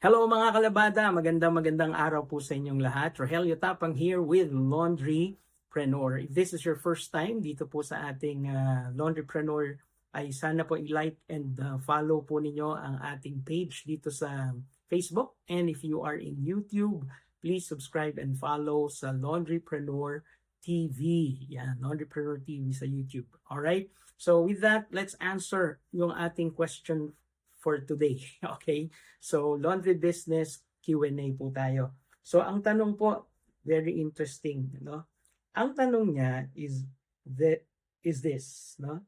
Hello mga kalabada, magandang magandang araw po sa inyong lahat. Rogelio Tapang here with Laundrypreneur. If this is your first time dito po sa ating uh, Laundrypreneur, ay sana po i-like and uh, follow po ninyo ang ating page dito sa Facebook. And if you are in YouTube, please subscribe and follow sa Laundrypreneur TV. Yan, Laundrypreneur TV sa YouTube. Alright? So with that, let's answer yung ating question for today. Okay? So, laundry business Q&A po tayo. So, ang tanong po, very interesting, no? Ang tanong niya is that is this, no?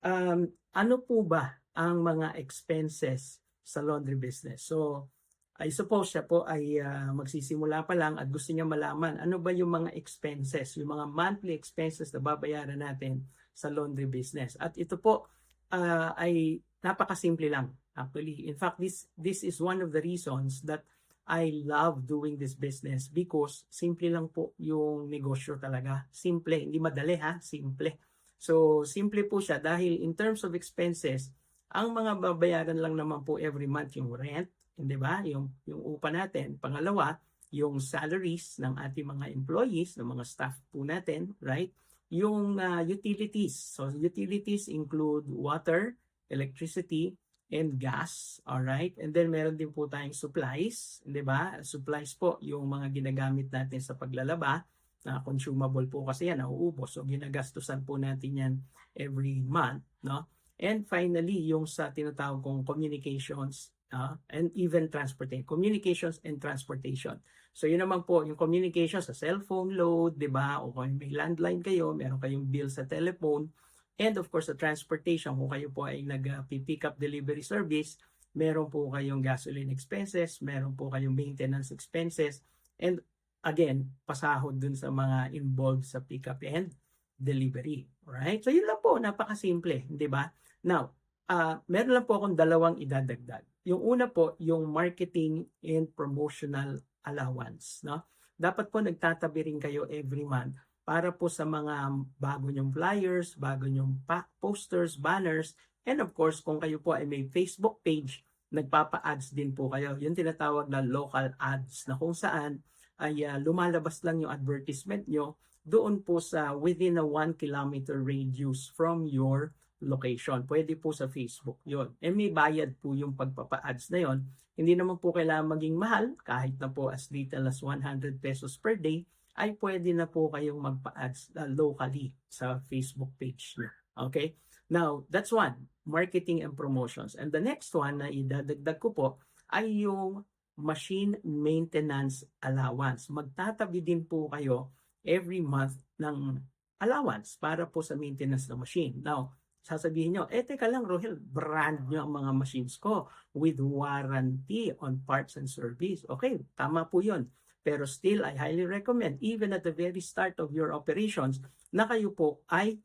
Um, ano po ba ang mga expenses sa laundry business? So, I suppose siya po ay ah, magsisimula pa lang at gusto niya malaman ano ba yung mga expenses, yung mga monthly expenses na babayaran natin sa laundry business. At ito po ah, ay napakasimple lang actually. In fact, this this is one of the reasons that I love doing this business because simple lang po yung negosyo talaga. Simple, hindi madali ha, simple. So, simple po siya dahil in terms of expenses, ang mga babayaran lang naman po every month yung rent, hindi ba? Yung yung upa natin. Pangalawa, yung salaries ng ating mga employees, ng mga staff po natin, right? Yung ah, utilities. So, utilities include water, electricity, and gas, all right? And then meron din po tayong supplies, 'di ba? Supplies po yung mga ginagamit natin sa paglalaba, na consumable po kasi yan, nauubos. So ginagastusan po natin yan every month, no? And finally, yung sa tinatawag kong communications ah, and even transportation, communications and transportation. So yun naman po, yung communications sa cellphone load, 'di ba? O kung may landline kayo, meron kayong bill sa telephone, And of course, sa transportation, kung kayo po ay nag-pick up delivery service, meron po kayong gasoline expenses, meron po kayong maintenance expenses, and again, pasahod dun sa mga involved sa pick up and delivery. Right? So yun lang po, napakasimple, di ba? Now, ah meron lang po akong dalawang idadagdag. Yung una po, yung marketing and promotional allowance. No? Dapat po nagtatabi rin kayo every month para po sa mga bago nyong flyers, bago nyong posters, banners, and of course, kung kayo po ay may Facebook page, nagpapa-ads din po kayo. Yung tinatawag na local ads na kung saan ay ah, lumalabas lang yung advertisement nyo doon po sa within a 1 kilometer radius from your location. Pwede po sa Facebook yon. And may bayad po yung pagpapa-ads na yon. Hindi naman po kailangan maging mahal, kahit na po as little as 100 pesos per day, ay pwede na po kayong magpa-ads uh, locally sa Facebook page niyo. Okay? Now, that's one, marketing and promotions. And the next one na idadagdag ko po ay yung machine maintenance allowance. Magtatabi din po kayo every month ng allowance para po sa maintenance ng machine. Now, sasabihin nyo, eh teka lang Rohel, brand nyo ang mga machines ko with warranty on parts and service. Okay, tama po yun. Pero still, I highly recommend, even at the very start of your operations, na kayo po ay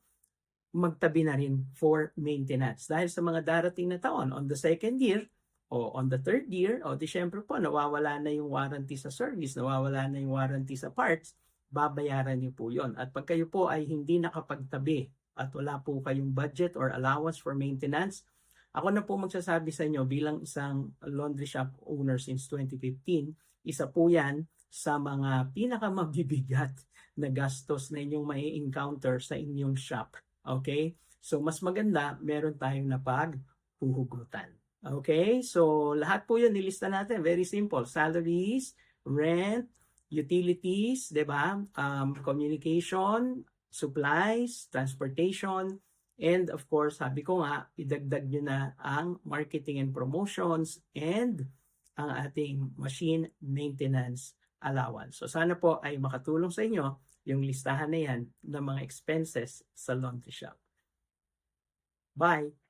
magtabi na rin for maintenance. Dahil sa mga darating na taon, on the second year, o on the third year, o di syempre po, nawawala na yung warranty sa service, nawawala na yung warranty sa parts, babayaran niyo po yon. At pag kayo po ay hindi nakapagtabi at wala po kayong budget or allowance for maintenance, ako na po magsasabi sa inyo bilang isang laundry shop owner since 2015, isa po yan sa mga pinakamabibigat na gastos na inyong may encounter sa inyong shop. Okay? So, mas maganda, meron tayong napaghuhugutan. Okay? So, lahat po yun, nilista natin. Very simple. Salaries, rent, utilities, di ba? Um, communication, supplies, transportation, and of course, sabi ko nga, idagdag nyo na ang marketing and promotions and ang ating machine maintenance allowance. So sana po ay makatulong sa inyo yung listahan na yan ng mga expenses sa laundry shop. Bye!